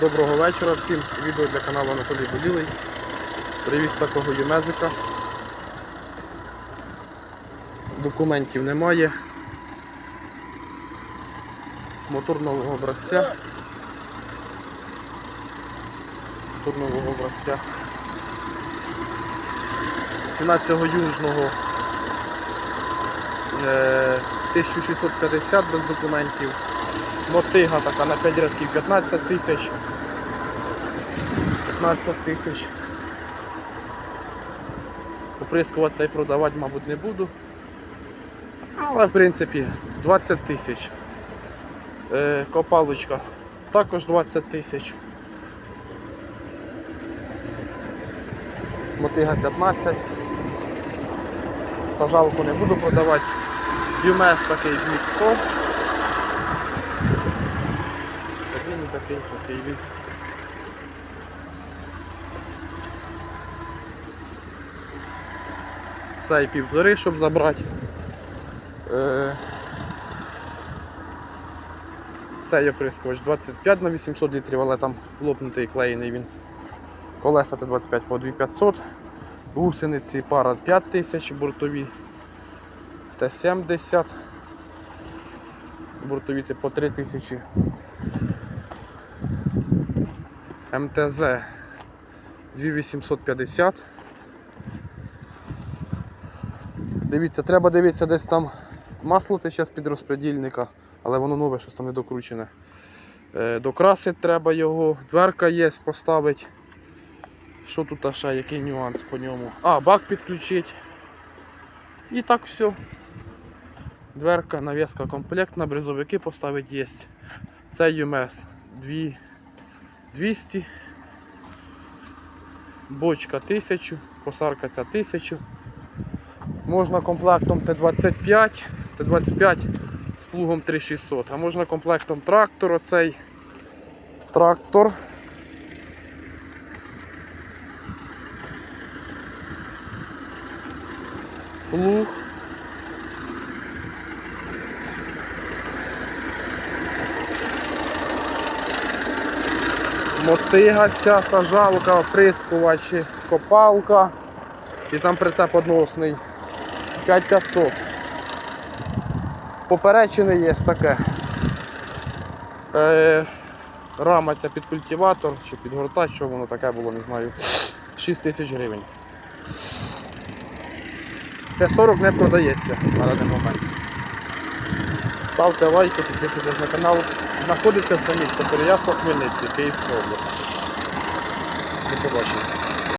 Доброго вечора всім. Відео для каналу Анатолій Болілий. Привіз такого юмезика. Документів немає. Мотор нового образця. Мотор нового образця. Ціна цього южного е, 1650 без документів. Мотига така на 5 рядків 15 тисяч. 15 тисяч. Оприскувати цей продавати, мабуть, не буду. Але в принципі 20 тисяч. Е, копалочка також 20 тисяч. Мотига 15. Сажалку не буду продавати. Юмес такий 200. Він такий, такий він. Цей півтори, щоб забрати. Е, Цей оприскувач 25 на 800 літрів, але там лопнутий клеєний він. Колеса Т25 по 2500. Гусениці пара 5000 бортові. Т70. Бортові це по 3000. МТЗ 2850. Дивіться, треба дивитися десь там масло тече з під розпредільника, але воно нове, щось там не докручене. Е, Докрасити треба його, дверка є, поставити. Що тут ще, який нюанс по ньому? А, бак підключити. І так все. Дверка, навіска комплектна, бризовики поставити є. Це ЮМС 2 200, бочка 1000, косарка ця 1000. Можна комплектом Т-25, Т-25 з плугом 3600, а можна комплектом трактор, оцей трактор. Плуг. Мотига ця, сажалка, оприскувач, копалка. І там прицеп односний. 5500. Поперечини є таке. Е, рама ця під культиватор чи під гортач, що воно таке було, не знаю. 6 тисяч гривень. Т-40 не продається на даний момент. Ставте лайки, підписуйтесь на канал. Знаходиться все місто Переяслав Хмельницький, Київська область. До побачення.